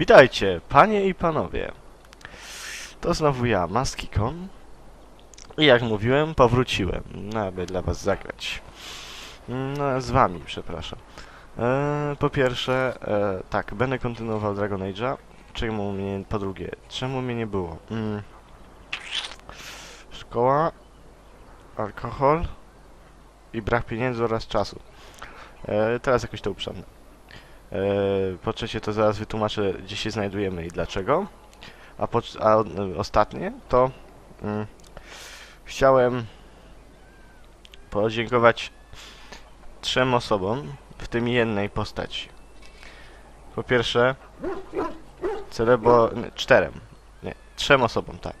Witajcie, panie i panowie. To znowu ja, Maskikon. I jak mówiłem, powróciłem, no, aby dla was zagrać. No, z wami, przepraszam. E, po pierwsze, e, tak, będę kontynuował Dragon Age'a. Czemu mnie, po drugie, czemu mnie nie było? Mm. Szkoła, alkohol i brak pieniędzy oraz czasu. E, teraz jakoś to uprzednę. E, po trzecie, to zaraz wytłumaczę, gdzie się znajdujemy i dlaczego. A, po, a o- ostatnie to mm, chciałem podziękować trzem osobom, w tym jednej postaci. Po pierwsze, Celebo... Nie, czterem. Nie, trzem osobom, tak.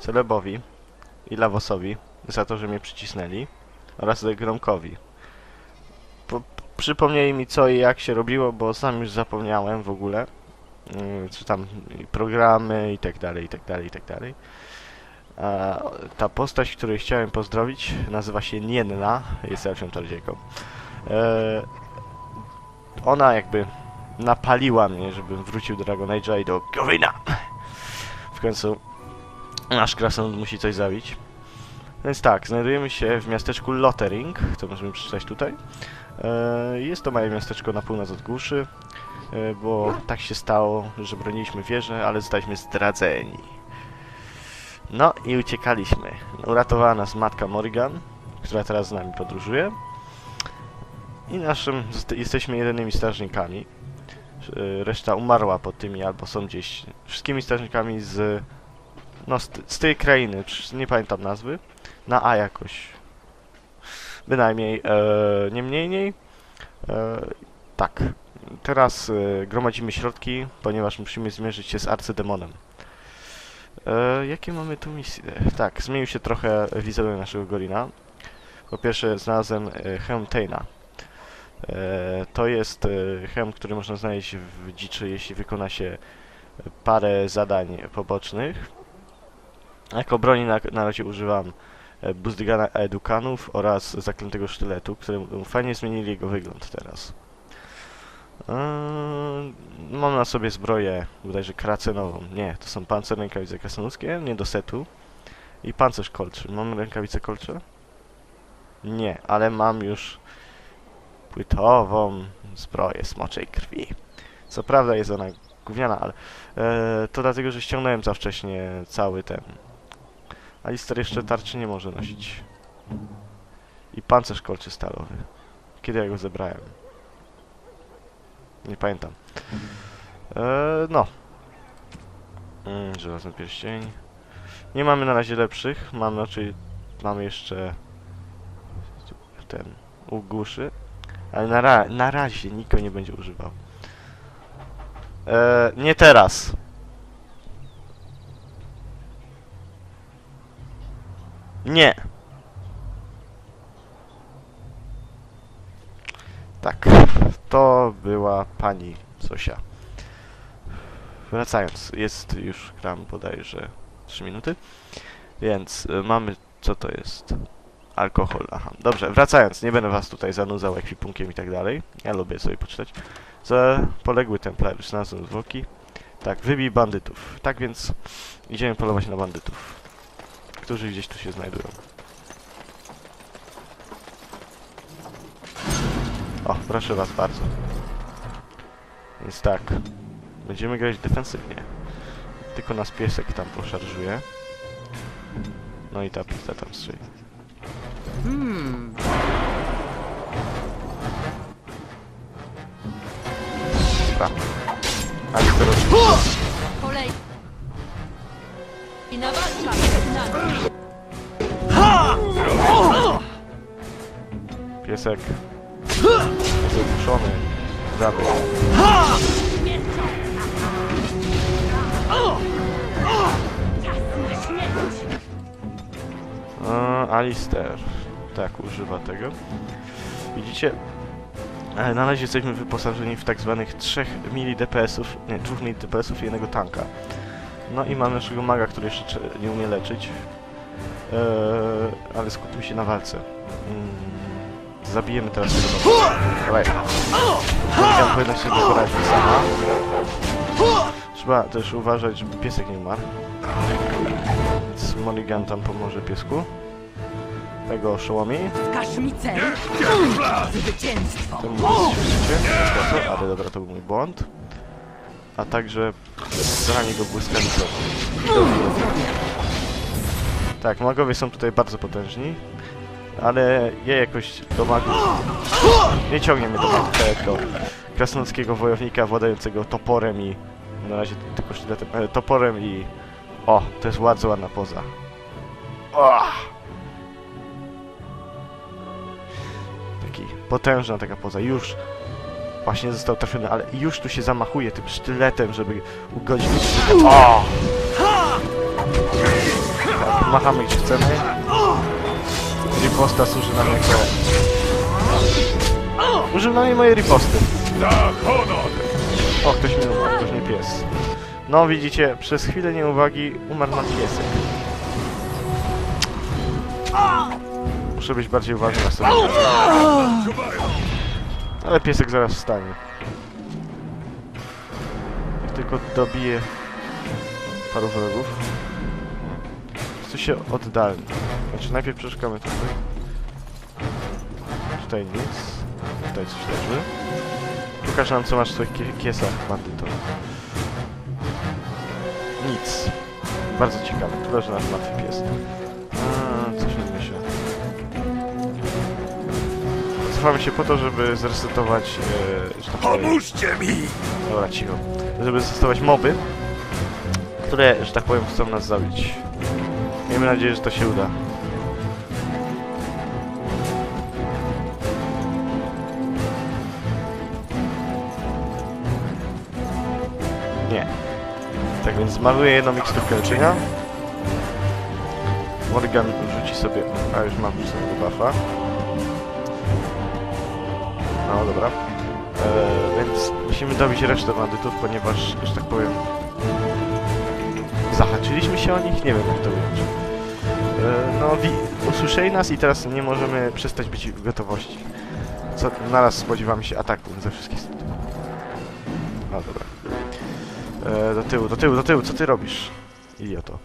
Celebowi i Lawosowi za to, że mnie przycisnęli oraz Gromkowi. Po, przypomnieli mi co i jak się robiło, bo sam już zapomniałem w ogóle. Yy, Czy tam programy i tak dalej, i tak dalej, i tak dalej. A ta postać, której chciałem pozdrowić, nazywa się Nienna, jest elfią czarodziejką. E, ona jakby napaliła mnie, żebym wrócił do Dragon Age'a i do Gowina. W końcu nasz krasnolud musi coś zabić. Więc tak, znajdujemy się w miasteczku Lottering, to możemy przeczytać tutaj. E, Jest to małe miasteczko na północ od Głuszy, e, bo tak się stało, że broniliśmy wieżę, ale zostaliśmy zdradzeni. No i uciekaliśmy. Uratowała nas matka Morrigan, która teraz z nami podróżuje. I naszym, jesteśmy jedynymi strażnikami. E, Reszta umarła po tymi, albo są gdzieś wszystkimi strażnikami z, no, z, z tej krainy, nie pamiętam nazwy, na A jakoś. Bynajmniej, e, nie mniej, e, tak. Teraz e, gromadzimy środki, ponieważ musimy zmierzyć się z arcydemonem. E, jakie mamy tu misje? Tak, zmienił się trochę wizerunek naszego Gorina. Po pierwsze znalazłem e, hełm Taina. E, to jest e, który można znaleźć w dziczy, jeśli wykona się parę zadań pobocznych. Jako broni na, na razie używam Buzdygana Edukanów oraz Zaklętego Sztyletu, które fajnie zmienili jego wygląd teraz. Eee, mam na sobie zbroję bodajże kracenową. Nie, to są pancerne rękawice krasnoludzkie, nie do setu. I pancerz kolczy. Mam rękawice kolcze? Nie, ale mam już płytową zbroję smoczej krwi. Co prawda jest ona gówniana, ale e, to dlatego, że ściągnąłem za wcześnie cały ten. Alister jeszcze tarczy nie może nosić. I pancerz kolczy stalowy. Kiedy ja go zebrałem? Nie pamiętam. E, no. Mm, żelazny pierścień. Nie mamy na razie lepszych. Mamy raczej... Mamy jeszcze... Ten... Ugłuszy. Ale na, ra na razie nikt go nie będzie używał. E, nie teraz. Nie. Tak. To była pani Zosia. Wracając, jest już gram bodajże 3 minuty. Więc y, mamy, co to jest? Alkohol, aha. Dobrze, wracając, nie będę was tutaj zanudzał ekwipunkiem i tak dalej. Ja lubię sobie poczytać. Za poległy templariusz znalazłem zwłoki. Tak, wybij bandytów. Tak więc idziemy polować na bandytów, którzy gdzieś tu się znajdują. O, proszę was bardzo. Więc tak, będziemy grać defensywnie. Tylko nas piesek tam poszarżuje. No i ta pizza tam strzeli. Hmm. Dobra. Ale robi. Kolej. I na Piesek. Jest śmierć. A, Alister. Tak, używa tego. Widzicie? E, Na razie jesteśmy wyposażeni w tak zwanych 3 mili DPS-ów, nie, 2 mili DPS-ów i jednego tanka. No i mamy naszego maga, który jeszcze cze- nie umie leczyć. Eee, ale skupmy się na walce. Mm, zabijemy teraz tego nowa. Dawaj. Morgan powinna się poradzić sama. Trzeba też uważać, żeby piesek nie umarł. Więc Mulligan tam pomoże piesku. Tego oszołomi. Wskaż mi cel. Zwycięstwo. Mój słyszycie? Ale dobra, to był mój błąd. A także zrani go błyskawicą. Tak, magowie są tutaj bardzo potężni. Ale ja jakoś do nie ciągnie mnie do magów, tak jak wojownika władającego toporem i na razie tylko sztyletem, e, toporem i o, to jest ładna poza. O! Taki potężna taka poza, już właśnie został trafiony, ale już tu się zamachuje tym sztyletem, żeby ugodzić. O! Tak, machamy gdzie chcemy. Riposta służy nam jako... Użył mojej riposty. O, ktoś mi umarł, ktoś nie pies. No widzicie, przez chwilę nieuwagi umarł nam piesek. Muszę być bardziej uważny na sobie. Ale piesek zaraz wstanie. Jak tylko dobije paru wrogów. Tu się oddalni. Znaczy najpierw przeszukamy tutaj. Tutaj nic. Tutaj coś leży. Pokaż nam co masz w swoich kie- kiesach, bandyto. Nic. Bardzo ciekawe. Tu leży nasz martwy pies. A, coś myślę. Cofamy się po to, żeby zresetować, e, tak powiem... Pomóżcie mi! Dobra, cicho. Żeby zresetować moby, które, że tak powiem, chcą nas zabić. Miejmy nadzieję, że to się uda. Nie. Tak więc zmarnuję jedną miksturkę leczenia. Morgan rzuci sobie... A, już mam sobie buffa. No, dobra. E, więc musimy dobić resztę bandytów, ponieważ, że tak powiem, zahaczyliśmy się o nich, nie wiem jak to ująć. E, no, usłyszeli nas i teraz nie możemy przestać być w gotowości. Co, naraz spodziewamy się ataku ze wszystkich stron. No dobra. E, do tyłu, do tyłu, do tyłu, co ty robisz? Idioto.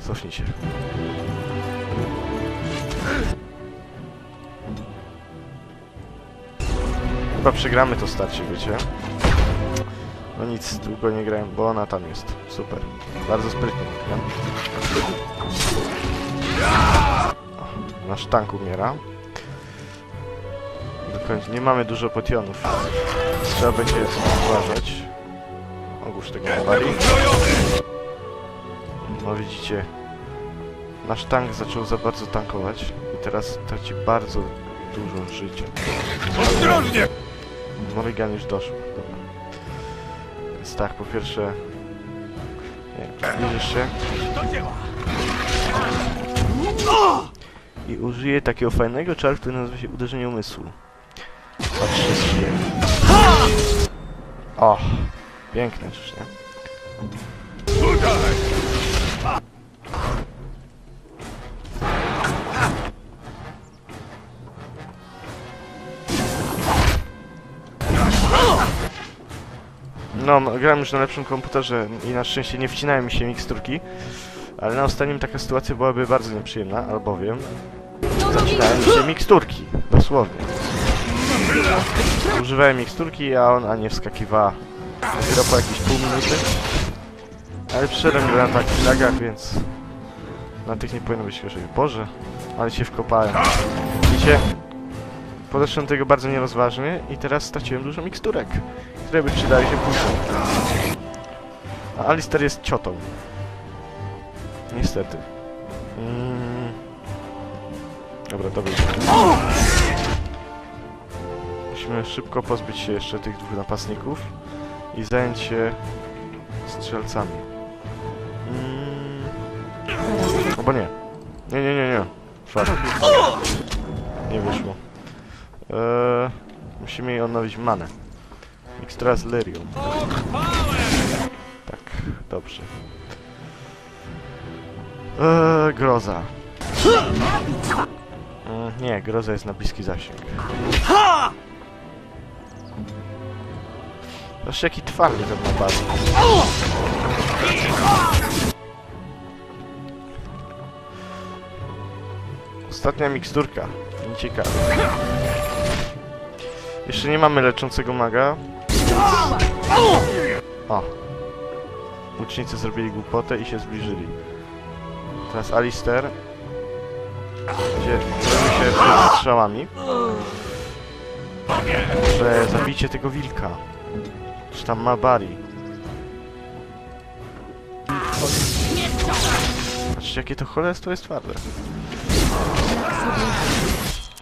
Cofnij się. Chyba przegramy to starcie, wiecie? No nic, długo nie grałem, bo ona tam jest. Super. Bardzo sprytnie. Nie? O, Nasz tank umiera. Nie mamy dużo potionów. Trzeba będzie uważać. Tego wali. No widzicie. Nasz tank zaczął za bardzo tankować i teraz traci bardzo dużo życia. Ostrożnie! Morrigan już doszło. Dobra. Więc tak, po pierwsze... Nie wiem, zbliżysz się i użyję takiego fajnego czaru, który nazywa się uderzenie umysłu. Patrzcie sobie. O! Piękne, czyż nie? No, grałem już na lepszym komputerze i na szczęście nie wcinają mi się miksturki. Ale na ostatnim taka sytuacja byłaby bardzo nieprzyjemna, albowiem zacinają mi się miksturki. Dosłownie. Używałem miksturki, a ona nie wskakiwała dopiero po jakieś pół minuty. Ale przyszedłem na takich lagach, więc na tych nie powinno być gorzej. Boże, ale się wkopałem. Widzicie? Podeszłem tego bardzo nierozważnie i teraz straciłem dużo miksturek, które by przydały się później. A Alistair jest ciotą. Niestety. Mm. Dobra, to wyjdzie. Musimy szybko pozbyć się jeszcze tych dwóch napastników i zająć się strzelcami. Mm. Albo nie. Nie, nie, nie, nie. Fuck. Nie wyszło. Eee, musimy jej odnowić manę. Z lyrium. Tak, dobrze. Eee, groza. Mm, nie, groza jest na bliski zasięg. Zobaczcie jaki twardy ten bardzo. Ostatnia miksturka. Nieciekawe. Jeszcze nie mamy leczącego maga. O. Łucznicy zrobili głupotę i się zbliżyli. Teraz Alister. Gdzie się strzałami. Że zabijcie tego wilka. Czy tam ma Bari. Patrzcie jakie to cholerstwo jest twarde.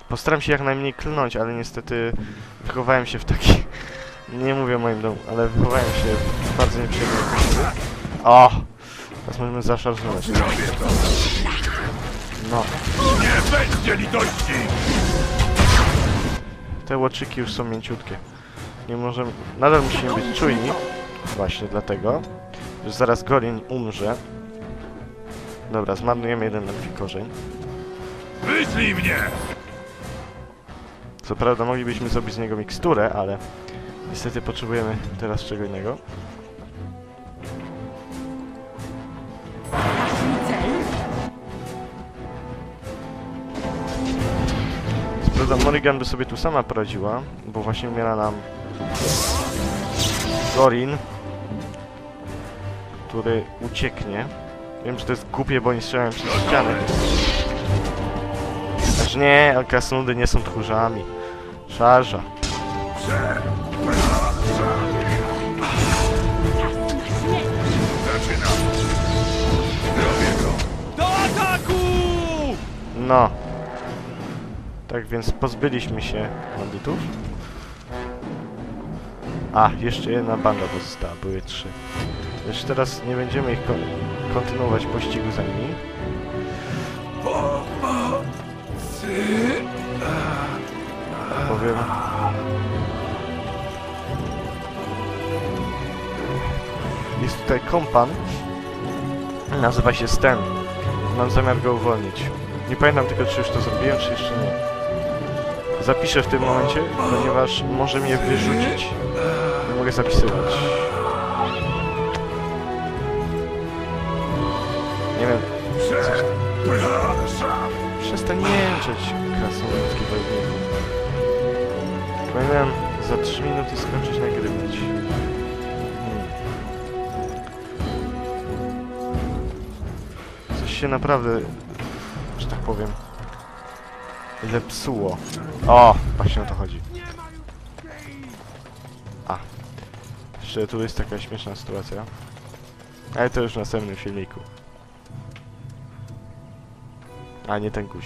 Postaram się jak najmniej klnąć, ale niestety wychowałem się w taki... Nie mówię o moim domu, ale wychowałem się w bardzo nieprzyjemnej atmosferze. O! Teraz możemy zaszarżować. No, Nie będzie litości! te łoczyki już są mięciutkie. Nie możemy... Nadal musimy być czujni. Właśnie dlatego, że zaraz Gorin umrze. Dobra, zmarnujemy jeden martwy korzeń. Wyślij mnie! Co prawda moglibyśmy zrobić z niego miksturę, ale niestety potrzebujemy teraz czego innego. Co prawda Morrigan by sobie tu sama poradziła, bo właśnie umiera nam Gorin, który ucieknie. Wiem, że to jest głupie, bo oni strzelają przez ścianę. Aż nie, a krasnoludy nie są tchórzami. Szarża. No. Tak więc pozbyliśmy się bandytów. A, jeszcze jedna banda pozostała, były trzy. Lecz teraz nie będziemy ich kon kontynuować pościgu za nimi. Powiem... Jest tutaj kompan. Nazywa się Sten. Mam zamiar go uwolnić. Nie pamiętam tylko, czy już to zrobiłem, czy jeszcze nie. Zapiszę w tym momencie, ponieważ może mnie wyrzucić. Mogę zapisywać. Nie wiem, przestań jęczeć, krasnoludzki wojowniku. Powinienem za 3 minuty skończyć nagrywać. Hmm. Coś się naprawdę, że tak powiem, zepsuło. O, właśnie o to chodzi. Jeszcze tu jest taka śmieszna sytuacja. Ale to już w następnym filmiku. A nie ten guzik.